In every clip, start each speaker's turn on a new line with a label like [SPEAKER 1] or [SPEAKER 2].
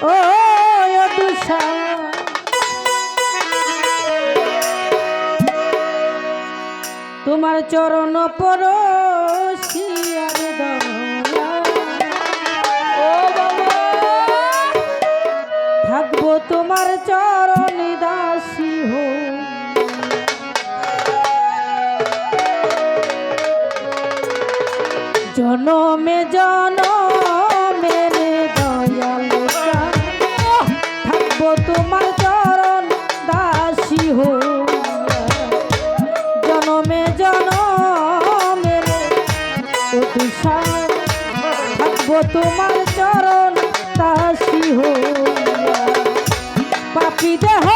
[SPEAKER 1] ও তুষার তোমার চরণ
[SPEAKER 2] পরশিয়া
[SPEAKER 1] থাকব তোমার চরণ দাসী হো জনমে জনম তুষার থাকব তোমার চরণ তাসি হইয়া। পাপি দেহ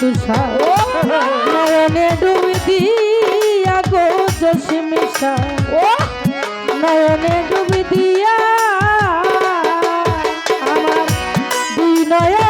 [SPEAKER 1] তুষার। নয়নে ডুবি দিয়া গো
[SPEAKER 2] জসিমিষা
[SPEAKER 1] নয়নে ডুবি দিয়া আমার দুই
[SPEAKER 2] নয়া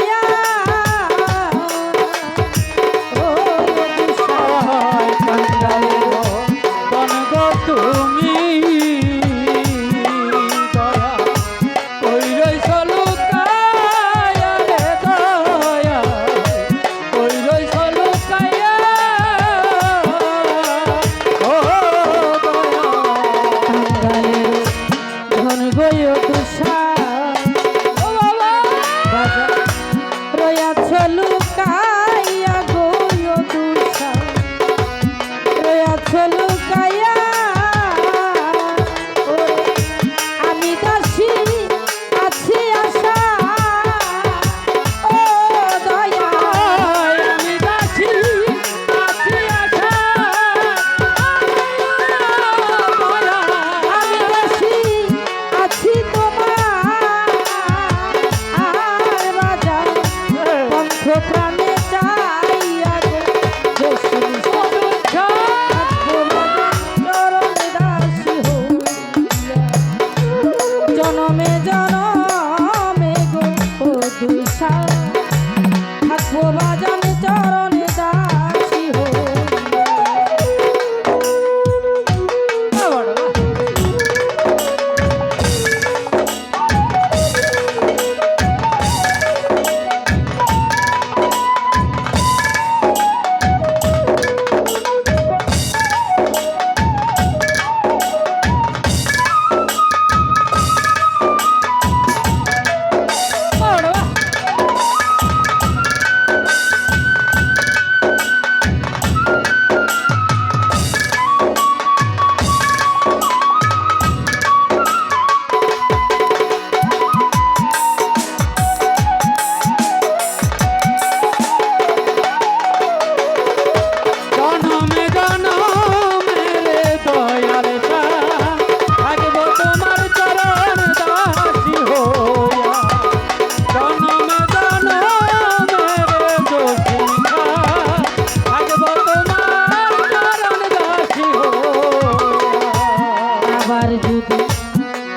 [SPEAKER 2] আবার যদি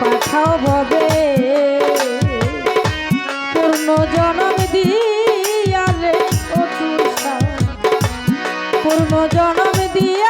[SPEAKER 2] পাঠাও ভবে পূর্ণ জনম দিয়ারে পূর্ণ জনম দিয়ে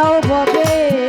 [SPEAKER 1] পাঠাও ববে